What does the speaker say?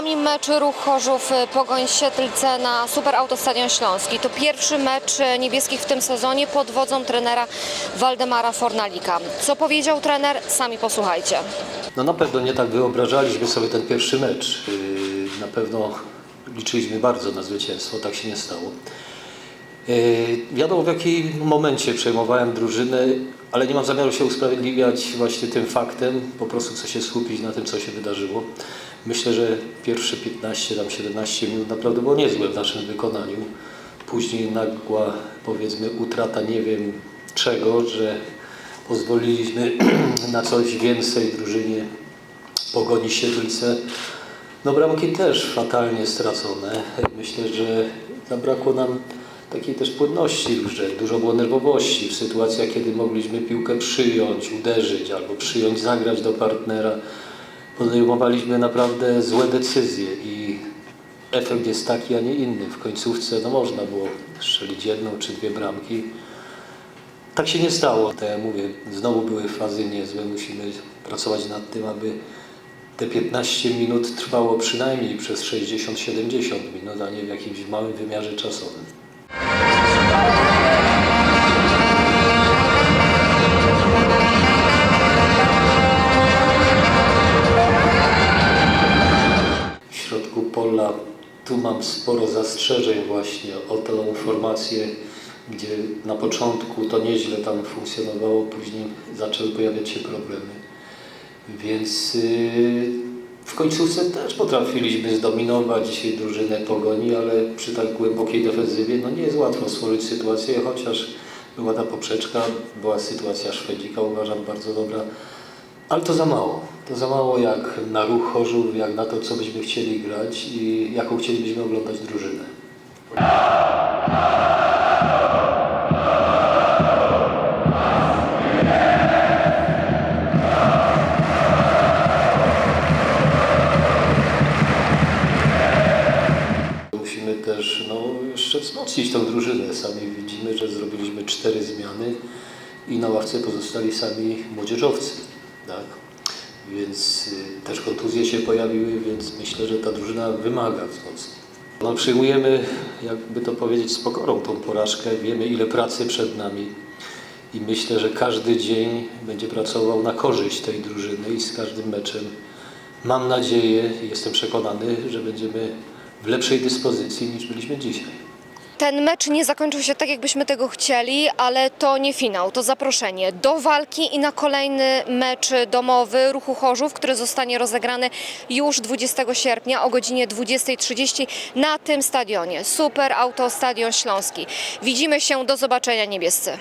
mecz Ruch Chorzów y, Pogoń Siedlce na Super Autostadion Śląski. To pierwszy mecz y, niebieskich w tym sezonie pod wodzą trenera Waldemara Fornalika. Co powiedział trener? Sami posłuchajcie. No na pewno nie tak wyobrażaliśmy sobie ten pierwszy mecz. Yy, Na pewno liczyliśmy bardzo na zwycięstwo, tak się nie stało. Yy, Wiadomo w jakim momencie przejmowałem drużynę, ale nie mam zamiaru się usprawiedliwiać właśnie tym faktem. Po prostu chcę się skupić na tym, co się wydarzyło. Myślę, że pierwsze 15, tam 17 minut naprawdę było niezłe w naszym wykonaniu. Później nagła, powiedzmy, utrata nie wiem czego, że pozwoliliśmy na coś więcej drużynie Pogoni Siedlce. No bramki też fatalnie stracone. Myślę, że zabrakło nam takiej też płynności że dużo było nerwowości w sytuacjach, kiedy mogliśmy piłkę przyjąć, uderzyć albo przyjąć, zagrać do partnera. Podejmowaliśmy naprawdę złe decyzje i efekt jest taki, a nie inny. W końcówce no można było strzelić jedną czy dwie bramki. Tak się nie stało. Tak jak mówię, znowu były fazy niezłe. Musimy pracować nad tym, aby te 15 minut trwało przynajmniej przez 60-70 minut, a nie w jakimś małym wymiarze czasowym. Tu mam sporo zastrzeżeń właśnie o tą formację, gdzie na początku to nieźle tam funkcjonowało, później zaczęły pojawiać się problemy. Więc yy, w końcówce też potrafiliśmy zdominować drużynę Pogoni, ale przy tak głębokiej defensywie no nie jest łatwo stworzyć sytuację, chociaż była ta poprzeczka, była sytuacja Szwedzika, uważam bardzo dobra, ale to za mało. To za mało jak na ruch Chorzów, jak na to, co byśmy chcieli grać i jaką chcielibyśmy oglądać drużynę. Musimy też no, jeszcze wzmocnić tą drużynę. Sami widzimy, że zrobiliśmy cztery zmiany i na ławce pozostali sami młodzieżowcy. Tak? Więc y, też kontuzje się pojawiły, więc myślę, że ta drużyna wymaga wzmocnienia. No, przyjmujemy, jakby to powiedzieć, z pokorą tą porażkę. Wiemy, ile pracy przed nami i myślę, że każdy dzień będzie pracował na korzyść tej drużyny i z każdym meczem mam nadzieję jestem przekonany, że będziemy w lepszej dyspozycji niż byliśmy dzisiaj. Ten mecz nie zakończył się tak, jakbyśmy tego chcieli, ale to nie finał, to zaproszenie do walki i na kolejny mecz domowy Ruchu Chorzów, który zostanie rozegrany już 20 sierpnia o godzinie 20.30 na tym stadionie. Super Auto Stadion Śląski. Widzimy się, do zobaczenia niebiescy.